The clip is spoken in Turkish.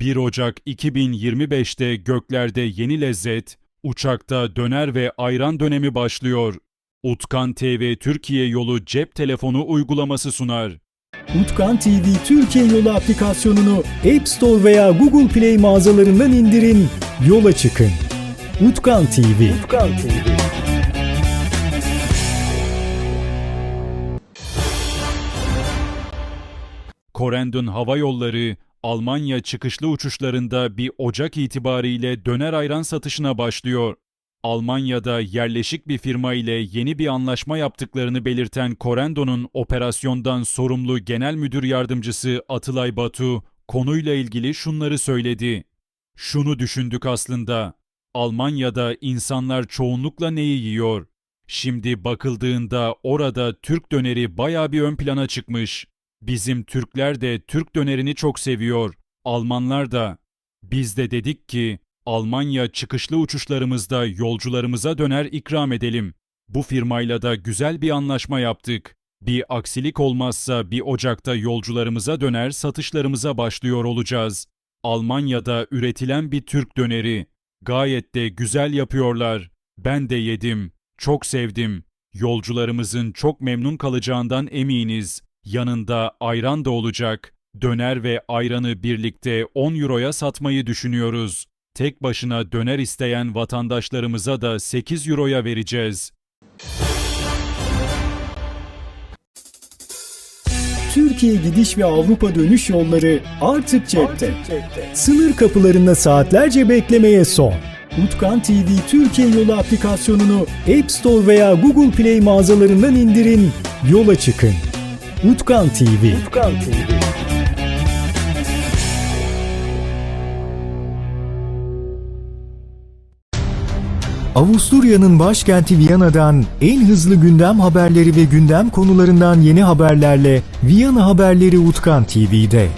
1 Ocak 2025'te göklerde yeni lezzet, uçakta döner ve ayran dönemi başlıyor. Utkan TV Türkiye yolu cep telefonu uygulaması sunar. Utkan TV Türkiye Yolu aplikasyonunu App Store veya Google Play mağazalarından indirin, yola çıkın. Utkan TV. Utkan TV. Corendon Hava Yolları, Almanya çıkışlı uçuşlarında bir Ocak itibariyle döner ayran satışına başlıyor. Almanya'da yerleşik bir firma ile yeni bir anlaşma yaptıklarını belirten Corendon'un operasyondan sorumlu genel müdür yardımcısı Atılay Batu, konuyla ilgili şunları söyledi. Şunu düşündük aslında. Almanya'da insanlar çoğunlukla neyi yiyor? Şimdi bakıldığında orada Türk döneri baya bir ön plana çıkmış. Bizim Türkler de Türk dönerini çok seviyor. Almanlar da. Biz de dedik ki Almanya çıkışlı uçuşlarımızda yolcularımıza döner ikram edelim. Bu firmayla da güzel bir anlaşma yaptık. Bir aksilik olmazsa bir Ocak'ta yolcularımıza döner satışlarımıza başlıyor olacağız. Almanya'da üretilen bir Türk döneri. Gayet de güzel yapıyorlar. Ben de yedim. Çok sevdim. Yolcularımızın çok memnun kalacağından eminiz. Yanında ayran da olacak. Döner ve ayranı birlikte 10 euroya satmayı düşünüyoruz. Tek başına döner isteyen vatandaşlarımıza da 8 euroya vereceğiz. Türkiye gidiş ve Avrupa dönüş yolları artık cepte. Sınır kapılarında saatlerce beklemeye son. Utkan TV Türkiye Yolu aplikasyonunu App Store veya Google Play mağazalarından indirin, yola çıkın. Utkan TV. Utkan TV. Avusturya'nın başkenti Viyana'dan en hızlı gündem haberleri ve gündem konularından yeni haberlerle Viyana Haberleri Utkan TV'de.